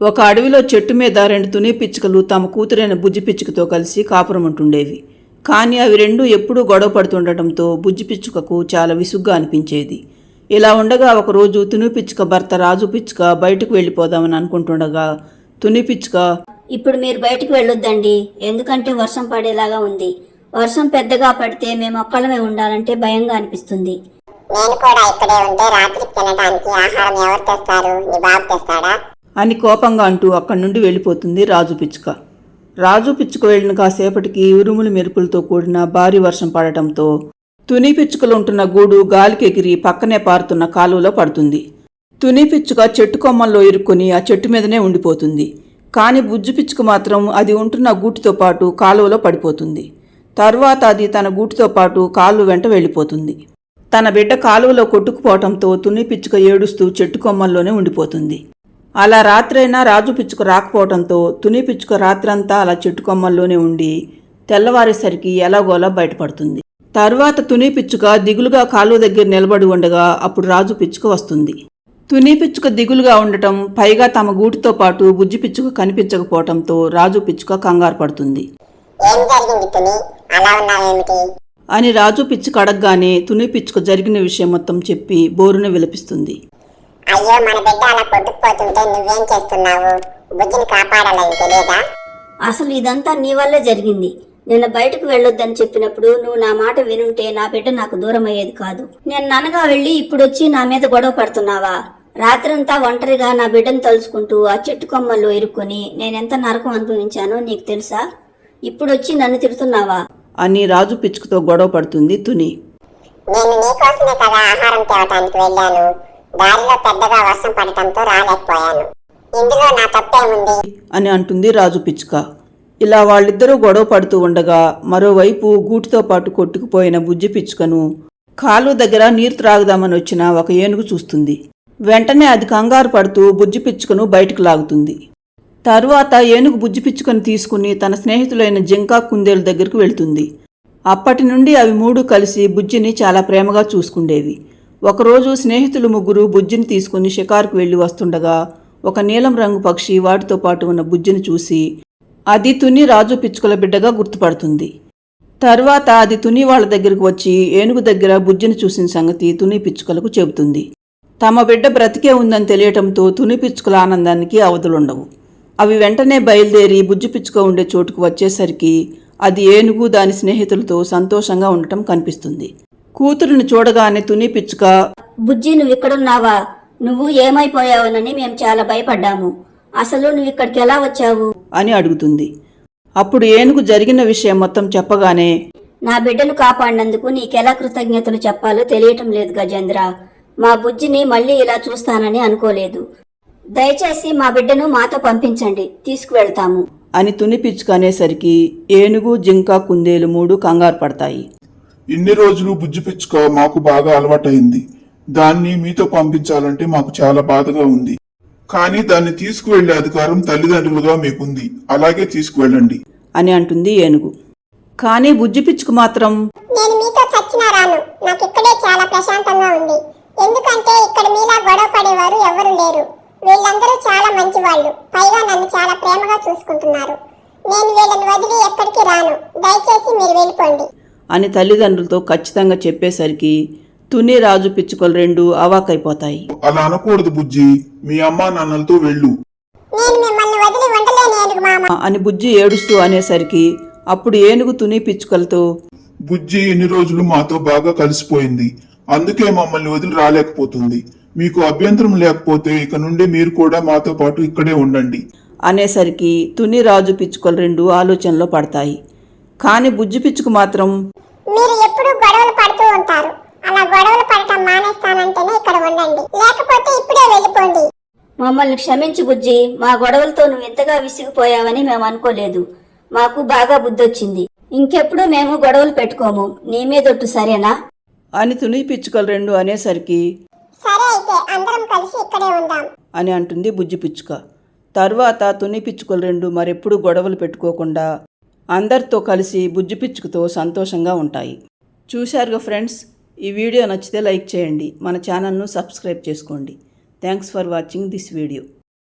ఒక అడవిలో చెట్టు మీద రెండు తుని పిచ్చుకలు తమ కూతురైన బుజ్జి పిచ్చుకతో కలిసి కాపురం ఉంటుండేవి కానీ అవి రెండు ఎప్పుడూ గొడవ పడుతుండటంతో బుజ్జి పిచ్చుకకు చాలా విసుగ్గా అనిపించేది. ఇలా ఉండగా ఒకరోజు తుని పిచ్చుక భర్త రాజు పిచ్చుక బయటకు వెళ్ళిపోదామని అనుకుంటుండగా తుని పిచ్చుక ఇప్పుడు మీరు బయటికి వెళ్ళొద్దండి. ఎందుకంటే వర్షం పడేలాగా ఉంది. వర్షం పెద్దగా పడితే మేము ఒక్కళ్ళమే ఉండాలంటే భయంగా అనిపిస్తుంది. నేను కూడా ఇక్కడే ఉంటే రాత్రికి తినడానికి ఆహారం ఎవరు తెస్తారు? నీ బాబు తెస్తాడా? అని కోపంగా అంటూ అక్కడి నుండి వెళ్ళిపోతుంది రాజు పిచ్చుక. రాజు పిచ్చుక వెళ్ళిన కాసేపటికి ఉరుములు మెరుపులతో కూడిన భారీ వర్షం పడటంతో తుని పిచ్చుకలు ఉంటున్న గూడు గాలికి ఎగిరి పక్కనే పారుతున్న కాలువలో పడుతుంది. తుని పిచ్చుక చెట్టు కొమ్మల్లో ఇరుక్కొని ఆ చెట్టు మీదనే ఉండిపోతుంది. కానీ బుజ్జు పిచ్చుక మాత్రం అది ఉంటున్న గూటితో పాటు కాలువలో పడిపోతుంది. తర్వాత అది తన గూటితో పాటు కాలువ వెంట వెళ్ళిపోతుంది. తన బిడ్డ కాలువలో కొట్టుకుపోవటంతో తుని పిచ్చుక ఏడుస్తూ చెట్టు కొమ్మల్లోనే ఉండిపోతుంది. అలా రాత్రైనా రాజు పిచ్చుక రాకపోవడంతో తుని పిచ్చుక రాత్రంతా అలా చెట్టు కొమ్మల్లోనే ఉండి తెల్లవారేసరికి ఎలాగోలా బయటపడుతుంది. తరువాత తుని పిచ్చుక దిగులుగా కాలువ దగ్గర నిలబడి ఉండగా అప్పుడు రాజు పిచ్చుక వస్తుంది. తుని పిచ్చుక దిగులుగా ఉండటం పైగా తమ గూటితో పాటు బుజ్జి పిచ్చుక కనిపించకపోవటంతో రాజు పిచ్చుక కంగారు పడుతుంది. అని రాజు పిచ్చుక అడగగానే తుని పిచ్చుక జరిగిన విషయం మొత్తం చెప్పి బోరున విలపిస్తుంది. అయ్యో మన బిడ్డ అలా కొట్టుకుపోతుంటే నువ్వేం చేస్తున్నావు? బుజ్జిని కాపాడాలని తెలియదా అసలు ఇదంతా నీ వల్లే జరిగింది. నిన్న బయటకు వెళ్ళొద్దని చెప్పినప్పుడు నువ్వు నా మాట వినుంటే నా బిడ్డ నాకు దూరం అయ్యేది కాదు. నేను ననగా వెళ్ళి ఇప్పుడొచ్చి నా మీద గొడవ పడుతున్నావా? రాత్రంతా ఒంటరిగా నా బిడ్డను తలుచుకుంటూ ఆ చెట్టు కొమ్మల్లో ఇరుక్కొని నేనెంత నరకం అనుభవించానో నీకు తెలుసా? ఇప్పుడొచ్చి నన్ను తిడుతున్నావా? అని రాజు పిచ్చుకతో గొడవ పడుతుంది తుని. నేను నీకోసమే కదా ఆహారం తేవటానికి వెళ్ళాను. దారిలో పెద్దగా వర్షం పడటంతో రాలేకపోయాను. ఇందులో నా తప్పేముంది? అని అంటుంది రాజు పిచ్చుక. ఇలా వాళ్ళిద్దరూ గొడవ పడుతూ ఉండగా మరోవైపు గూటితో పాటు కొట్టుకుపోయిన బుజ్జి పిచ్చుకను కాలువ దగ్గర నీరు త్రాగుదామని వచ్చిన ఒక ఏనుగు చూస్తుంది. వెంటనే అది కంగారు పడుతూ బుజ్జి పిచ్చుకను బయటకు లాగుతుంది. తరువాత ఏనుగు బుజ్జి పిచ్చుకను తీసుకుని తన స్నేహితులైన జింకా కుందేలు దగ్గరకు వెళ్తుంది. అప్పటి నుండి అవి మూడు కలిసి బుజ్జిని చాలా ప్రేమగా చూసుకుండేవి. ఒకరోజు స్నేహితులు ముగ్గురు బుజ్జిని తీసుకుని షికార్కు వెళ్ళి వస్తుండగా ఒక నీలం రంగు పక్షి వాటితో పాటు ఉన్న బుజ్జిని చూసి అది తుని రాజు పిచ్చుకల బిడ్డగా గుర్తుపడుతుంది. తర్వాత అది తుని వాళ్ళ దగ్గరకు వచ్చి ఏనుగు దగ్గర బుజ్జిని చూసిన సంగతి తుని పిచ్చుకలకు చెబుతుంది. తమ బిడ్డ బ్రతికే ఉందని తెలియటంతో తుని పిచ్చుకల ఆనందానికి అవధులుండవు. అవి వెంటనే బయలుదేరి బుజ్జి పిచ్చుక ఉండే చోటుకు వచ్చేసరికి అది ఏనుగు దాని స్నేహితులతో సంతోషంగా ఉండటం కనిపిస్తుంది. కూతురుని చూడగానే తుని పిచ్చుక బుజ్జి నువ్వు ఇక్కడున్నావా నువ్వు ఏమైపోయావునని మేము చాలా భయపడ్డాము. అసలు నువ్వు ఇక్కడికి ఎలా వచ్చావు? అని అడుగుతుంది. అప్పుడు ఏనుగు జరిగిన విషయం మొత్తం చెప్పగానే నా బిడ్డను కాపాడినందుకు నీకెలా కృతజ్ఞతలు చెప్పాలో తెలియటం లేదు గజేంద్ర. మా బుజ్జిని మళ్ళీ ఇలా చూస్తానని అనుకోలేదు. దయచేసి మా బిడ్డను మాతో పంపించండి. తీసుకువెళ్తాము. అని తుని పిచ్చుక అనేసరికి ఏనుగు జింక కుందేలు మూడు కంగారు పడతాయి. ఇన్ని రోజులు బుజ్జి పిచ్చుక మాకు బాగా అలవాటైంది. దాన్ని మీతో పంపించాలంటే మాకు చాలా బాధగా ఉంది. కానీ దాన్ని తీసుకువెళ్ళే అధికారం తల్లిదండ్రులుగా మీకుంది. అలాగే తీసుకువెళ్ళండి. అని అంటుంది ఏనుగు. కానీ బుజ్జి పిచ్చుకు మాత్రం నేను మీతో చచ్చినా రాను. నాకు ఇక్కడే చాలా ప్రశాంతంగా ఉంది. ఎందుకంటే ఇక్కడ మీలా గొడవ పడేవారు ఎవరు లేరు. వీళ్ళందరూ చాలా మంచి వాళ్ళు పైగా నన్ను చాలా ప్రేమగా చూసుకుంటున్నారు. నేను వీళ్ళని వదిలి ఎక్కడికి రాను. దయచేసి మీరు వెళ్ళిపోండి. అని తల్లిదండ్రులతో ఖచ్చితంగా చెప్పేసరికి తుని రాజు పిచ్చుకలు రెండు అవాకైపోతాయి అలా అనకూడదు బుజ్జి. మీ అమ్మా నాన్నలతో వెళ్ళు. అని బుజ్జి ఏడుస్తూ అనేసరికి అప్పుడు ఏనుగు తుని పిచ్చుకలతో బుజ్జి ఇన్ని రోజులు మాతో బాగా కలిసిపోయింది. అందుకే మమ్మల్ని వదిలి రాలేకపోతుంది. మీకు అభ్యంతరం లేకపోతే ఇక నుండి మీరు కూడా మాతో పాటు ఇక్కడే ఉండండి. అనేసరికి తుని రాజు పిచ్చుకలు రెండు ఆలోచనలో పడతాయి. కానీ బుజ్జి పిచ్చుకు మాత్రం మీరు ఎప్పుడూ గొడవలు పడుతూ ఉంటారు. అలా గొడవలు పడటం మానేస్తానంటేనే ఇక్కడ ఉండండి. లేకపోతే ఇప్పుడే వెళ్ళిపోండి. మమ్మల్ని క్షమించు బుజ్జి. మా గొడవలతో నువ్వు ఇంతగా విసిగిపోయావని మేము అనుకోలేదు. మాకు బాగా బుద్ధొచ్చింది. ఇంకెప్పుడు మేము గొడవలు పెట్టుకోము. నీ మీదొట్టు సరేనా? అని తుని పిచ్చుకలు రెండు అనేసరికి సరే అయితే అందరం కలిసి ఇక్కడే ఉందాం. అని అంటుంది బుజ్జి పిచ్చుక. తర్వాత తుని పిచ్చుకలు రెండు మరెప్పుడు గొడవలు పెట్టుకోకుండా అందరితో కలిసి బుజ్జిపిచ్చుకుతో సంతోషంగా ఉంటాయి. చూశారుగా ఫ్రెండ్స్? ఈ వీడియో నచ్చితే లైక్ చేయండి. మన ఛానల్ను సబ్స్క్రైబ్ చేసుకోండి. Thanks for watching this video.